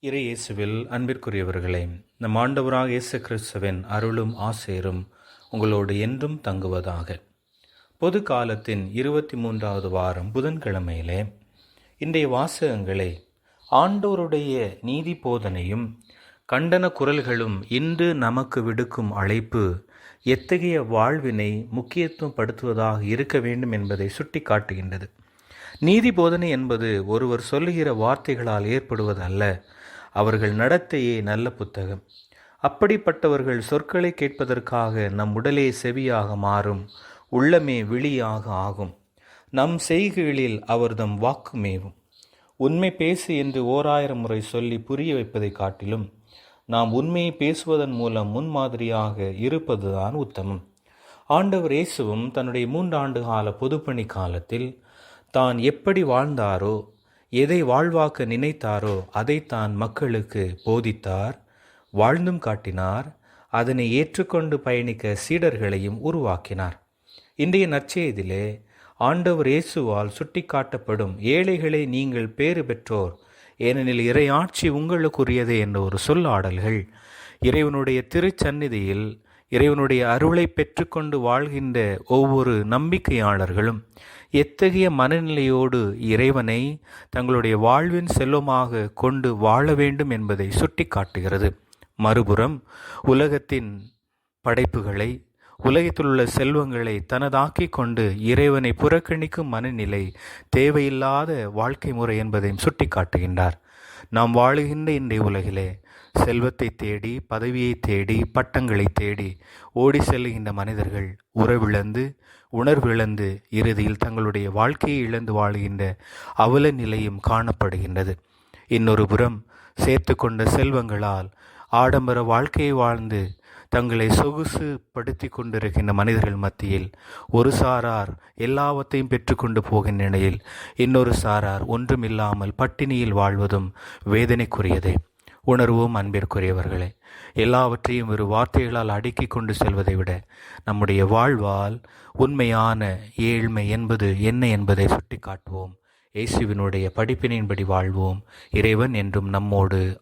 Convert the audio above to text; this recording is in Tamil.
இறை இயேசுவில் அன்பிற்குரியவர்களே நம் ஆண்டவராக இயேசு கிறிஸ்துவின் அருளும் ஆசேரும் உங்களோடு என்றும் தங்குவதாக. பொது காலத்தின் இருபத்தி மூன்றாவது வாரம் புதன்கிழமையிலே இன்றைய வாசகங்களை ஆண்டோருடைய நீதி போதனையும் கண்டன குரல்களும் இன்று நமக்கு விடுக்கும் அழைப்பு எத்தகைய வாழ்வினை முக்கியத்துவம் படுத்துவதாக இருக்க வேண்டும் என்பதை சுட்டிக்காட்டுகின்றது. நீதி போதனை என்பது ஒருவர் சொல்லுகிற வார்த்தைகளால் ஏற்படுவதல்ல அவர்கள் நடத்தையே நல்ல புத்தகம். அப்படிப்பட்டவர்கள் சொற்களை கேட்பதற்காக நம் உடலே செவியாக மாறும் உள்ளமே விழியாக ஆகும். நம் செய்கைகளில் அவர்தம் வாக்கு மேவும். உண்மை பேசு என்று ஓராயிரம் முறை சொல்லி புரிய வைப்பதை காட்டிலும் நாம் உண்மையை பேசுவதன் மூலம் முன்மாதிரியாக இருப்பதுதான் உத்தமம். ஆண்டவர் இயேசுவும் தன்னுடைய மூன்றாண்டு கால பொதுப்பணி காலத்தில் தான் எப்படி வாழ்ந்தாரோ எதை வாழ்வாக்க நினைத்தாரோ அதை தான் மக்களுக்கு போதித்தார். வாழ்ந்தும் காட்டினார். அதனை ஏற்றுக்கொண்டு பயணிக்க சீடர்களையும் உருவாக்கினார். இன்றைய நற்செய்தியிலே ஆண்டவர் இயேசுவால் சுட்டிக்காட்டப்படும் ஏழைகளை நீங்கள் பேறு பெற்றோர். ஏனெனில் இறையாட்சி உங்களுக்குரியது என்ற ஒரு சொல்லாடல்கள். இறைவனுடைய திருச்சந்நிதியில் இறைவனுடைய அருளை பெற்றுக்கொண்டு வாழ்கின்ற ஒவ்வொரு நம்பிக்கையாளர்களும் எத்தகைய மனநிலையோடு இறைவனை தங்களுடைய வாழ்வின் செல்வமாக கொண்டு வாழ வேண்டும் என்பதை சுட்டிக்காட்டுகிறது. மறுபுறம் உலகத்தின் படைப்புகளை உலகத்தில் உள்ள செல்வங்களை தனதாக்கிக் கொண்டு இறைவனை புறக்கணிக்கும் மனநிலை தேவையில்லாத வாழ்க்கை முறை என்பதையும் சுட்டிக்காட்டுகின்றார். நாம் வாழுகின்ற இன்றைய உலகிலே செல்வத்தை தேடி பதவியை தேடி பட்டங்களை தேடி ஓடி செல்லுகின்ற மனிதர்கள் உறவிழந்து உணர்விழந்து இறுதியில் தங்களுடைய வாழ்க்கையை இழந்து வாழுகின்ற அவல நிலையும் காணப்படுகின்றது. இன்னொரு புறம் சேர்த்து கொண்ட செல்வங்களால் ஆடம்பர வாழ்க்கையை வாழ்ந்து தங்களை சொகுசு படுத்தி கொண்டிருக்கின்ற மனிதர்கள் மத்தியில் ஒரு சாரார் எல்லாவற்றையும் பெற்றுக்கொண்டு போகின்ற நிலையில் இன்னொரு சாரார் ஒன்றுமில்லாமல் பட்டினியில் வாழ்வதும் வேதனைக்குரியதே. உணர்வும் அன்பிற்குரியவர்களே எல்லாவற்றையும் ஒரு வார்த்தைகளால் அடுக்கி கொண்டு செல்வதை விட நம்முடைய வாழ்வால் உண்மையான ஏழ்மை என்பது என்ன என்பதை சுட்டிக்காட்டுவோம். இயேசுவினுடைய படிப்பினின்படி வாழ்வோம். இறைவன் என்றும் நம்மோடு